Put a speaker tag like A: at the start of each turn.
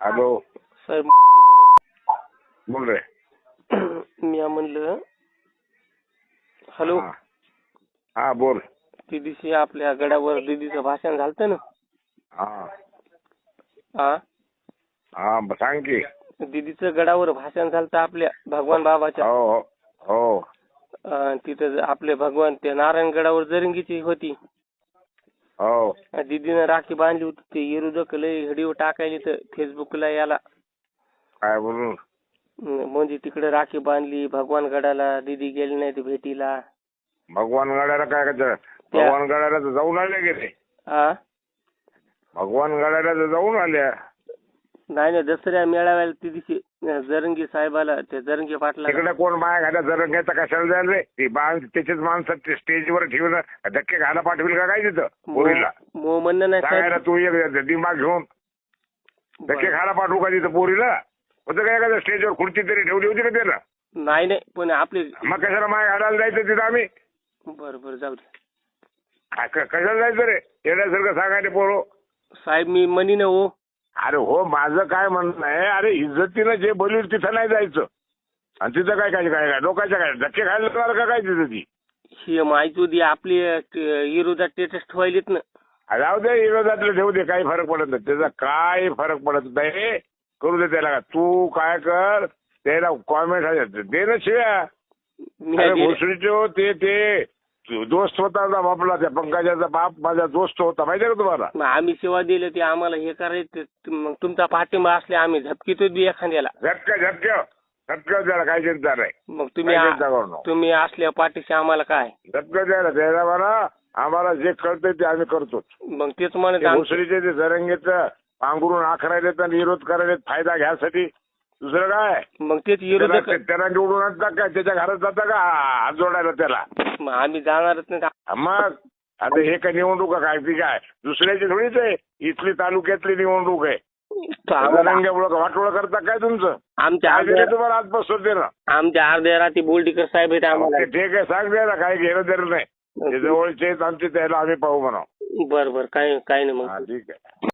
A: Hello.
B: साहेब
A: बोल रे.
B: मी म्हणलं hello.
A: हा. बोल.
B: ती दिवशी आपल्या गडावर दीदीचं भाषण झालतं ना.
A: हा.
B: हा
A: हा सांग की.
B: दीदीचं गडावर भाषण झालतं आपल्या भगवान बाबाच्या.
A: हो हो. हो.
B: तिथं आपले भगवान ते नारायणगडावर जरंगीची होती.
A: हो.
B: दीदीनं राखी बांधली होती ते विरोधक लय व्हिडिओ टाकायले तर फेसबुकला याला.
A: काय बोलू?
B: अं, म्हणजे तिकडे राखी बांधली भगवान गडाला दीदी गेली नाही ते भेटीला.
A: भगवान गडाला काय करायचं? भगवान गडाला तर जाऊन आले गेले.
B: हा
A: भगवान गडाला तर जाऊन आल्या.
B: नाही नाही दसऱ्या मेळाव्याला ती दिवशी अं, जरंगी साहेबाला ते जरंगी पाटला
A: तिकडे कोण माया घाल्या जर घ्यायचा कशाला जायला रे? ती बाण त्याचेच माणसं ते स्टेजवर ठेवून धक्के घाला पाठवील का काय तिथं? पोरीला.
B: मो म्हणणं नाही
A: सांगायला
B: साहेब.
A: तू एक दिमाग घेऊन. धक्के
B: बरं.
A: खायला पाठवू का तिथं पोरीला? होतं काय एखाद्या स्टेजवर खुर्ची तरी ठेवली होती का त्याला
B: नाही नाही पण आपले
A: मग कशाला माय घालायला जायचं तिथं आम्ही?
B: बरं बरं जाऊ दे.
A: क- कशाला जायचं रे? येण्यासारखं सांगायला पोरो.
B: साहेब मी म्हणी ना हो.
A: अरे हो माझं काय म्हणणं आहे अरे इज्जतीनं जे बोलतील तिथं नाही जायचं. आणि तिथं काय काय काय काय लोकांच्या काय धक्के खायला लागणार का काय तिथं ती?
B: ही माहिती होती आपली विरोधात स्टेटस ठेवायलेत ना.
A: जाऊ दे विरोधातलं ठेवू दे काही फरक पडत नाही. त्याचा काय फरक पडत नाही. करू दे त्याला तू काय कर त्याला कॉमेंट दे ना शिव्या.
B: मी
A: अरे हो ते ते. दोस्त होता ना बापला त्या पंकजाचा बाप माझा दोस्त होता. माहितीये का तुम्हाला?
B: मग आम्ही सेवा दिली ते आम्हाला हे करायचं मग तुमचा पाठिंबा असले आम्ही झपकीतो बी एखाद्याला.
A: झटक्या झटक्या झटक्या द्यायला काय चिंता नाही.
B: मग तुम्ही
A: काय
B: आ-
A: चिंता करू नको.
B: तुम्ही असल्या पाठीशी आम्हाला काय?
A: झटक्या द्यायला द्यायला मला आम्हाला जे कळतंय ते आम्ही करतो
B: मग तेच म्हणत आम-
A: ते जरंगेचं पांघरून आखरायलेत आणि विरोध करायलेत फायदा घ्यासाठी दुसरं काय?
B: मग तेच
A: त्याला
B: विरोधक
A: त्याला निवडून आणतात का त्याच्या घरात जाता का? हात जोडायला त्याला.
B: मग आम्ही जाणारच नाही.
A: मग? आता हे काय निवडणूक आहे? काय ती काय? दुसऱ्याची थोडीच आहे. इथली तालुक्यातली निवडणूक आहे.
B: तो आम्हाला
A: रंग्यामुळं वाटोळ करता काय तुमचं?
B: आमच्या
A: काय
B: अर्ध्या
A: तुम्हाला आजपासून दे ना
B: आमच्या अर्ध्या रात्री बोलडीकर साहेब आहेत आम्हाला.
A: ते ठीक आहे. सांग ना काय घेणं देणं नाही. ते जवळचे आहेत आमचे त्याला आम्ही पाहू म्हणा.
B: बर बर. काय काय नाही मग.
A: हा ठीक आहे.